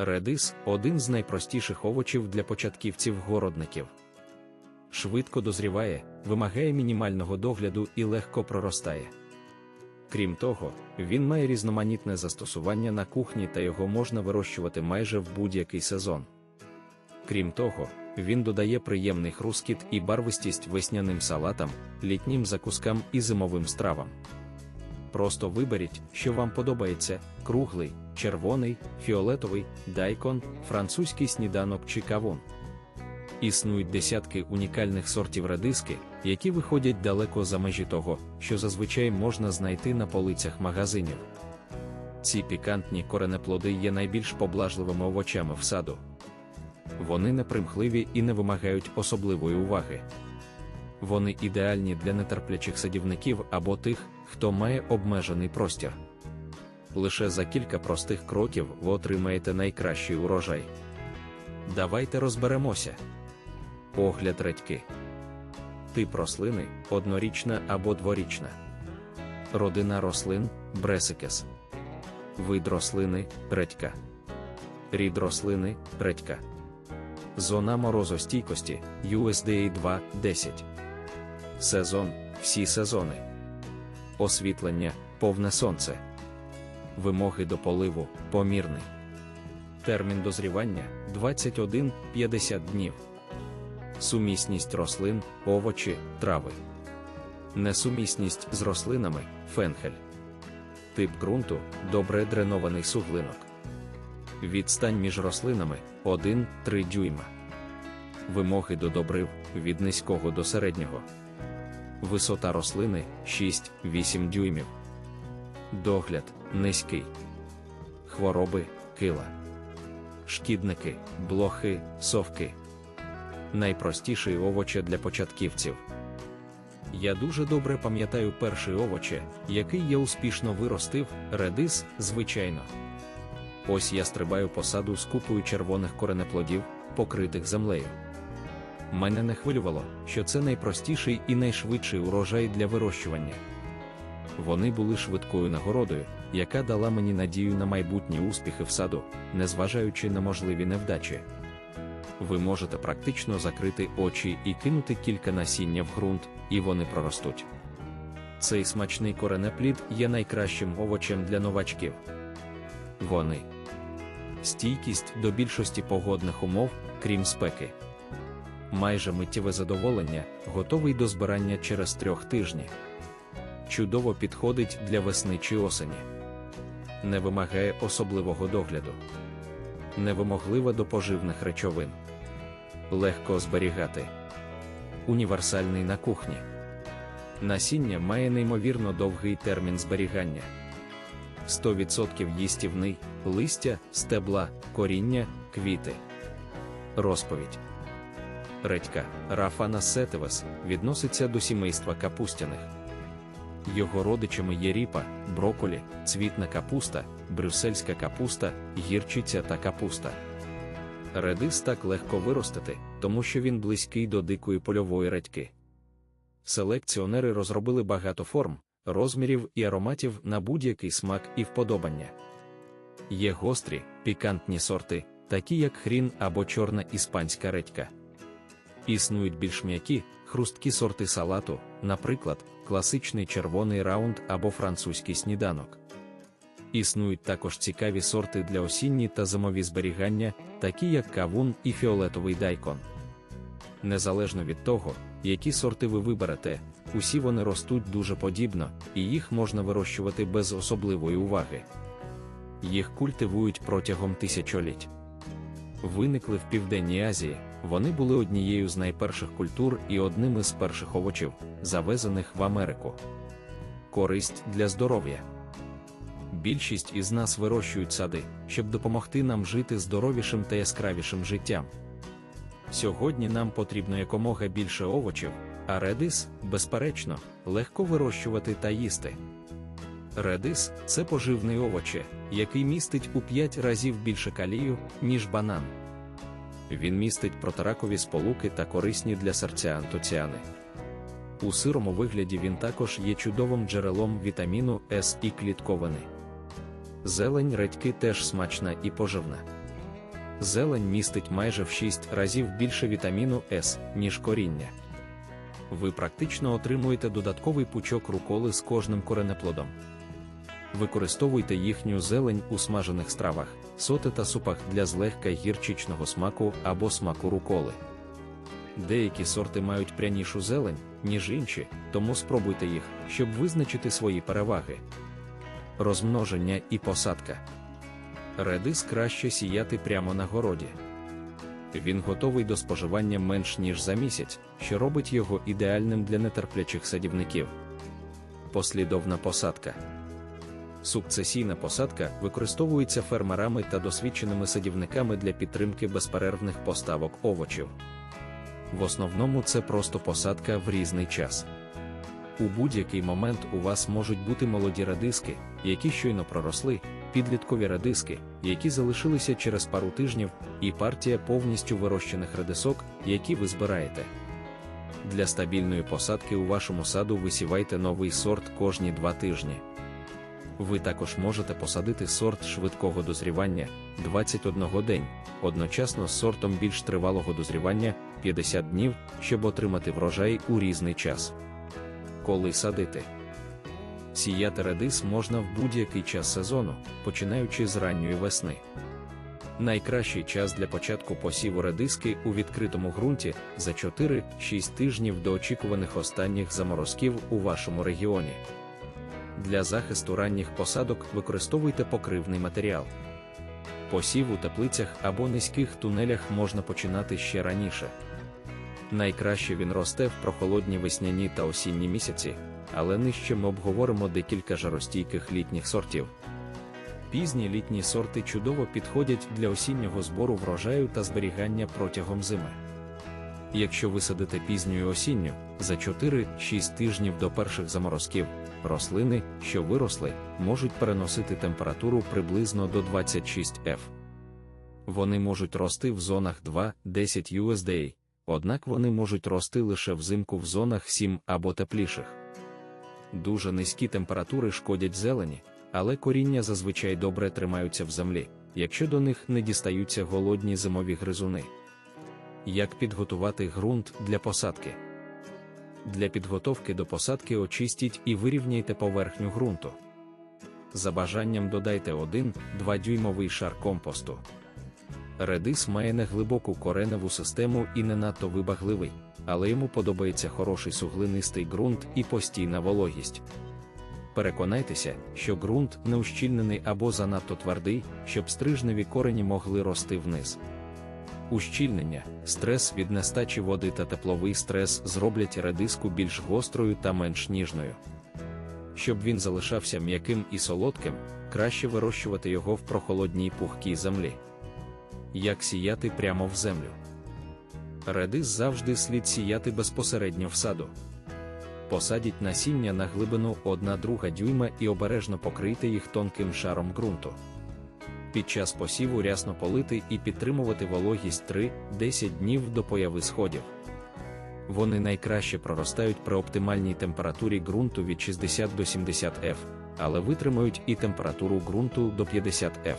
Редис один з найпростіших овочів для початківців-городників. Швидко дозріває, вимагає мінімального догляду і легко проростає. Крім того, він має різноманітне застосування на кухні та його можна вирощувати майже в будь-який сезон. Крім того, він додає приємний хрускіт і барвистість весняним салатам, літнім закускам і зимовим стравам. Просто виберіть, що вам подобається: круглий, червоний, фіолетовий, дайкон, французький сніданок чи кавун. Існують десятки унікальних сортів редиски, які виходять далеко за межі того, що зазвичай можна знайти на полицях магазинів. Ці пікантні коренеплоди є найбільш поблажливими овочами в саду. Вони непримхливі і не вимагають особливої уваги. Вони ідеальні для нетерплячих садівників або тих, хто має обмежений простір. Лише за кілька простих кроків ви отримаєте найкращий урожай. Давайте розберемося. Огляд редьки. Тип рослини однорічна або дворічна. Родина рослин бресикес. Вид рослини редька. Рід рослини редька. Зона морозостійкості USDA 2.10. Сезон всі сезони. Освітлення повне сонце. Вимоги до поливу помірний. Термін дозрівання 21-50 днів. Сумісність рослин, овочі, трави. Несумісність з рослинами фенхель. Тип ґрунту добре дренований суглинок. Відстань між рослинами 1-3 дюйма. Вимоги до добрив від низького до середнього. Висота рослини 6-8 дюймів. Догляд низький. Хвороби кила. Шкідники, блохи, совки. Найпростіший овоче для початківців. Я дуже добре пам'ятаю перший овоче, який я успішно виростив, редис, звичайно. Ось я стрибаю по саду з купою червоних коренеплодів, покритих землею. Мене не хвилювало, що це найпростіший і найшвидший урожай для вирощування. Вони були швидкою нагородою, яка дала мені надію на майбутні успіхи в саду, незважаючи на можливі невдачі. Ви можете практично закрити очі і кинути кілька насіння в ґрунт, і вони проростуть. Цей смачний коренеплід є найкращим овочем для новачків. Вони стійкість до більшості погодних умов, крім спеки. Майже миттєве задоволення, готовий до збирання через трьох тижні. Чудово підходить для весни чи осені. Не вимагає особливого догляду. Невимоглива до поживних речовин. Легко зберігати. Універсальний на кухні. Насіння має неймовірно довгий термін зберігання. 100% їстівний, листя, стебла, коріння, квіти. Розповідь. Редька Рафана сетевес відноситься до сімейства капустяних. Його родичами є ріпа, броколі, цвітна капуста, брюссельська капуста, гірчиця та капуста. Редис так легко виростити, тому що він близький до дикої польової редьки. Селекціонери розробили багато форм, розмірів і ароматів на будь-який смак і вподобання. Є гострі, пікантні сорти, такі як хрін або чорна іспанська редька. Існують більш м'які, хрусткі сорти салату, наприклад, класичний червоний раунд або французький сніданок. Існують також цікаві сорти для осінні та зимові зберігання, такі як кавун і фіолетовий дайкон. Незалежно від того, які сорти ви виберете, усі вони ростуть дуже подібно, і їх можна вирощувати без особливої уваги. Їх культивують протягом тисячоліть. Виникли в Південній Азії, вони були однією з найперших культур і одним із перших овочів, завезених в Америку. Користь для здоров'я. Більшість із нас вирощують сади, щоб допомогти нам жити здоровішим та яскравішим життям. Сьогодні нам потрібно якомога більше овочів, а редис, безперечно, легко вирощувати та їсти. Редис це поживний овоче, який містить у 5 разів більше калію, ніж банан. Він містить протаракові сполуки та корисні для серця антоціани. У сирому вигляді він також є чудовим джерелом вітаміну С і клітковини. Зелень редьки теж смачна і поживна. Зелень містить майже в 6 разів більше вітаміну С, ніж коріння. Ви практично отримуєте додатковий пучок руколи з кожним коренеплодом. Використовуйте їхню зелень у смажених стравах, соти та супах для злегка гірчичного смаку або смаку руколи. Деякі сорти мають прянішу зелень, ніж інші, тому спробуйте їх, щоб визначити свої переваги. Розмноження і посадка. Редис краще сіяти прямо на городі. Він готовий до споживання менш ніж за місяць, що робить його ідеальним для нетерплячих садівників. Послідовна посадка. Сукцесійна посадка використовується фермерами та досвідченими садівниками для підтримки безперервних поставок овочів. В основному це просто посадка в різний час. У будь-який момент у вас можуть бути молоді радиски, які щойно проросли, підліткові радиски, які залишилися через пару тижнів, і партія повністю вирощених радисок, які ви збираєте. Для стабільної посадки у вашому саду висівайте новий сорт кожні два тижні. Ви також можете посадити сорт швидкого дозрівання 21 день, одночасно з сортом більш тривалого дозрівання 50 днів, щоб отримати врожай у різний час. Коли садити? Сіяти редис можна в будь-який час сезону, починаючи з ранньої весни. Найкращий час для початку посіву редиски у відкритому ґрунті за 4-6 тижнів до очікуваних останніх заморозків у вашому регіоні. Для захисту ранніх посадок використовуйте покривний матеріал. Посів у теплицях або низьких тунелях можна починати ще раніше. Найкраще він росте в прохолодні весняні та осінні місяці, але нижче ми обговоримо декілька жаростійких літніх сортів. Пізні літні сорти чудово підходять для осіннього збору врожаю та зберігання протягом зими. Якщо висадите пізньою осінню, за 4-6 тижнів до перших заморозків, рослини, що виросли, можуть переносити температуру приблизно до 26 F. Вони можуть рости в зонах 2-10 USDA, однак вони можуть рости лише взимку в зонах 7 або тепліших. Дуже низькі температури шкодять зелені, але коріння зазвичай добре тримаються в землі, якщо до них не дістаються голодні зимові гризуни. Як підготувати ґрунт для посадки? Для підготовки до посадки очистіть і вирівняйте поверхню ґрунту. За бажанням додайте 1-2 дюймовий шар компосту. Редис має неглибоку кореневу систему і не надто вибагливий, але йому подобається хороший суглинистий ґрунт і постійна вологість. Переконайтеся, що ґрунт не ущільнений або занадто твердий, щоб стрижневі корені могли рости вниз. Ущільнення, стрес від нестачі води та тепловий стрес зроблять редиску більш гострою та менш ніжною. Щоб він залишався м'яким і солодким, краще вирощувати його в прохолодній пухкій землі. Як сіяти прямо в землю. Редис завжди слід сіяти безпосередньо в саду. Посадіть насіння на глибину 1-2 дюйма і обережно покрийте їх тонким шаром ґрунту. Під час посіву рясно полити і підтримувати вологість 3-10 днів до появи сходів. Вони найкраще проростають при оптимальній температурі ґрунту від 60 до 70 F, але витримають і температуру ґрунту до 50 F.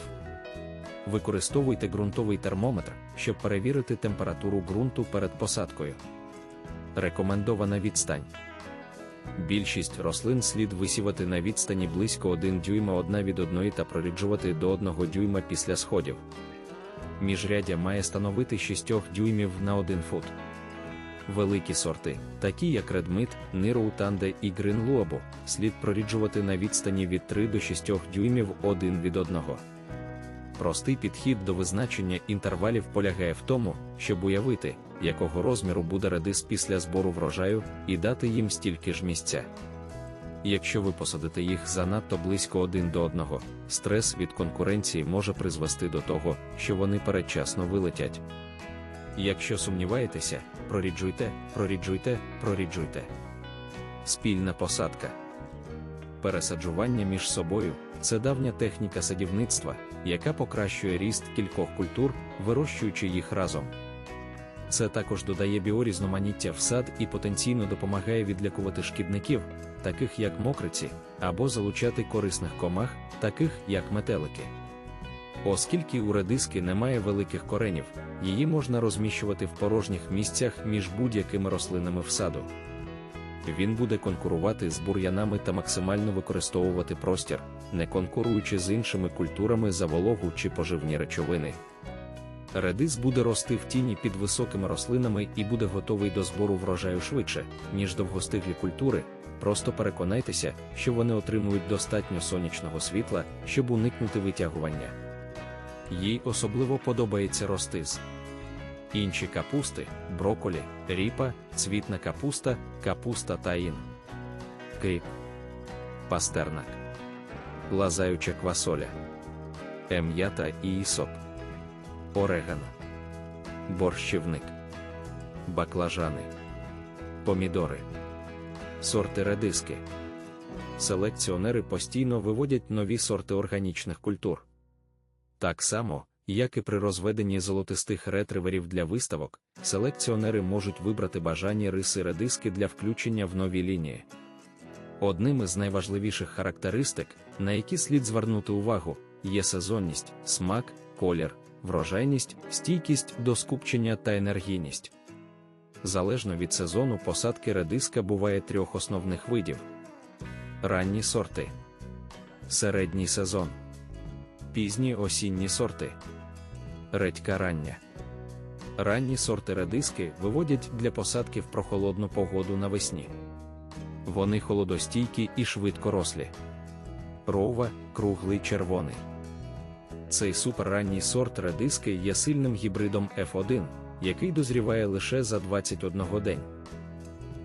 Використовуйте ґрунтовий термометр, щоб перевірити температуру ґрунту перед посадкою. Рекомендована відстань. Більшість рослин слід висівати на відстані близько 1 дюйма одна від одної та проріджувати до 1 дюйма після сходів. Міжрядя має становити 6 дюймів на 1 фут. Великі сорти, такі як Редмит, Нироутанде і Гринлуабо, слід проріджувати на відстані від 3 до 6 дюймів один від одного. Простий підхід до визначення інтервалів полягає в тому, щоб уявити, якого розміру буде редис після збору врожаю, і дати їм стільки ж місця. Якщо ви посадите їх занадто близько один до одного, стрес від конкуренції може призвести до того, що вони передчасно вилетять. Якщо сумніваєтеся, проріджуйте, проріджуйте, проріджуйте. Спільна посадка. Пересаджування між собою це давня техніка садівництва, яка покращує ріст кількох культур, вирощуючи їх разом. Це також додає біорізноманіття в сад і потенційно допомагає відлякувати шкідників, таких як мокриці, або залучати корисних комах, таких як метелики. Оскільки у редиски немає великих коренів, її можна розміщувати в порожніх місцях між будь-якими рослинами в саду. Він буде конкурувати з бур'янами та максимально використовувати простір, не конкуруючи з іншими культурами за вологу чи поживні речовини. Редис буде рости в тіні під високими рослинами і буде готовий до збору врожаю швидше, ніж довгостиглі культури. Просто переконайтеся, що вони отримують достатньо сонячного світла, щоб уникнути витягування. Їй особливо подобається ростис. Інші капусти, броколі, ріпа, цвітна капуста, капуста таїн, кріп, пастернак, лазаюча квасоля, ем'ята і ісоп, орегано, борщівник, баклажани, помідори, сорти редиски. Селекціонери постійно виводять нові сорти органічних культур. Так само, як і при розведенні золотистих ретриверів для виставок, селекціонери можуть вибрати бажані риси редиски для включення в нові лінії. Одним із найважливіших характеристик, на які слід звернути увагу, є сезонність, смак, колір, врожайність, стійкість до скупчення та енергійність. Залежно від сезону посадки редиска буває трьох основних видів: ранні сорти, середній сезон, пізні осінні сорти. Редька рання. Ранні сорти редиски виводять для посадки в прохолодну погоду навесні. Вони холодостійкі і швидкорослі. Рова круглий червоний. Цей суперранній сорт редиски є сильним гібридом F1, який дозріває лише за 21 день.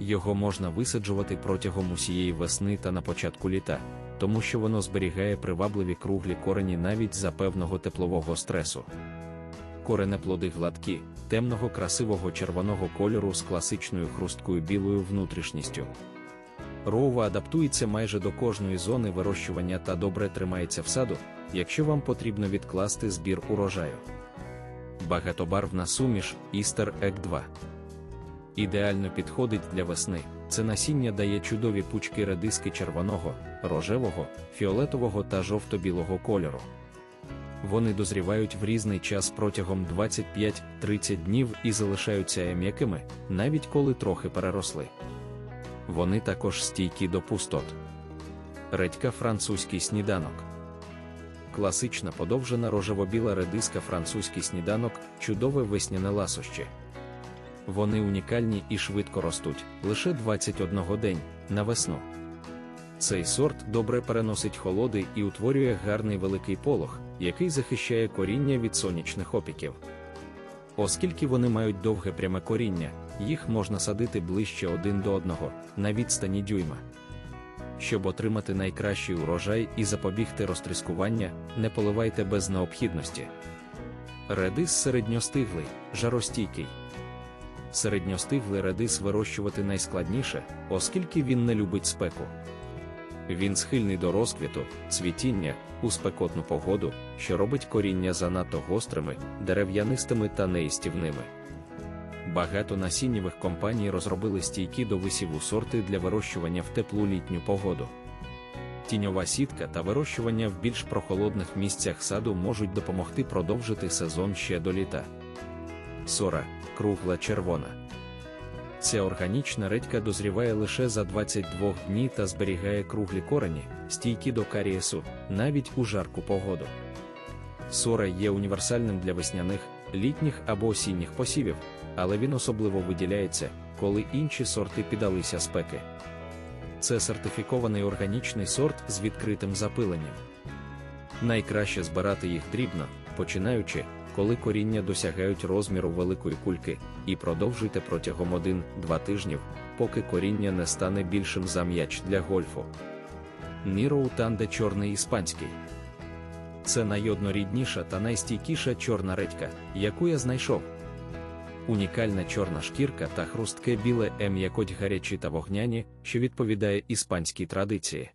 Його можна висаджувати протягом усієї весни та на початку літа, тому що воно зберігає привабливі круглі корені навіть за певного теплового стресу коренеплоди гладкі, темного красивого червоного кольору з класичною хрусткою білою внутрішністю. Роува адаптується майже до кожної зони вирощування та добре тримається в саду, якщо вам потрібно відкласти збір урожаю. Багатобарвна суміш Easter Egg 2 ідеально підходить для весни. Це насіння дає чудові пучки редиски червоного, рожевого, фіолетового та жовто-білого кольору. Вони дозрівають в різний час протягом 25-30 днів і залишаються м'якими, навіть коли трохи переросли. Вони також стійкі до пустот. Редька французький сніданок. Класична подовжена рожево-біла редиска французький сніданок чудове весняне ласощі. Вони унікальні і швидко ростуть лише 21 день на весну. Цей сорт добре переносить холоди і утворює гарний великий полог, який захищає коріння від сонячних опіків. Оскільки вони мають довге пряме коріння, їх можна садити ближче один до одного, на відстані дюйма. Щоб отримати найкращий урожай і запобігти розтріскування, не поливайте без необхідності. Редис середньостиглий, жаростійкий. Середньостиглий редис вирощувати найскладніше, оскільки він не любить спеку. Він схильний до розквіту, цвітіння у спекотну погоду, що робить коріння занадто гострими, дерев'янистими та неїстівними. Багато насіннєвих компаній розробили стійкі до висіву сорти для вирощування в теплу літню погоду. Тіньова сітка та вирощування в більш прохолодних місцях саду можуть допомогти продовжити сезон ще до літа. Сора кругла червона. Ця органічна редька дозріває лише за 22 дні та зберігає круглі корені, стійкі до карієсу, навіть у жарку погоду. Сора є універсальним для весняних, літніх або осінніх посівів, але він особливо виділяється, коли інші сорти піддалися спеки. Це сертифікований органічний сорт з відкритим запиленням. Найкраще збирати їх дрібно, починаючи коли коріння досягають розміру великої кульки, і продовжуйте протягом 1-2 тижнів, поки коріння не стане більшим за м'яч для гольфу. Ніроу танде чорний іспанський. Це найоднорідніша та найстійкіша чорна редька, яку я знайшов. Унікальна чорна шкірка та хрустке біле ем'якоть гарячі та вогняні, що відповідає іспанській традиції.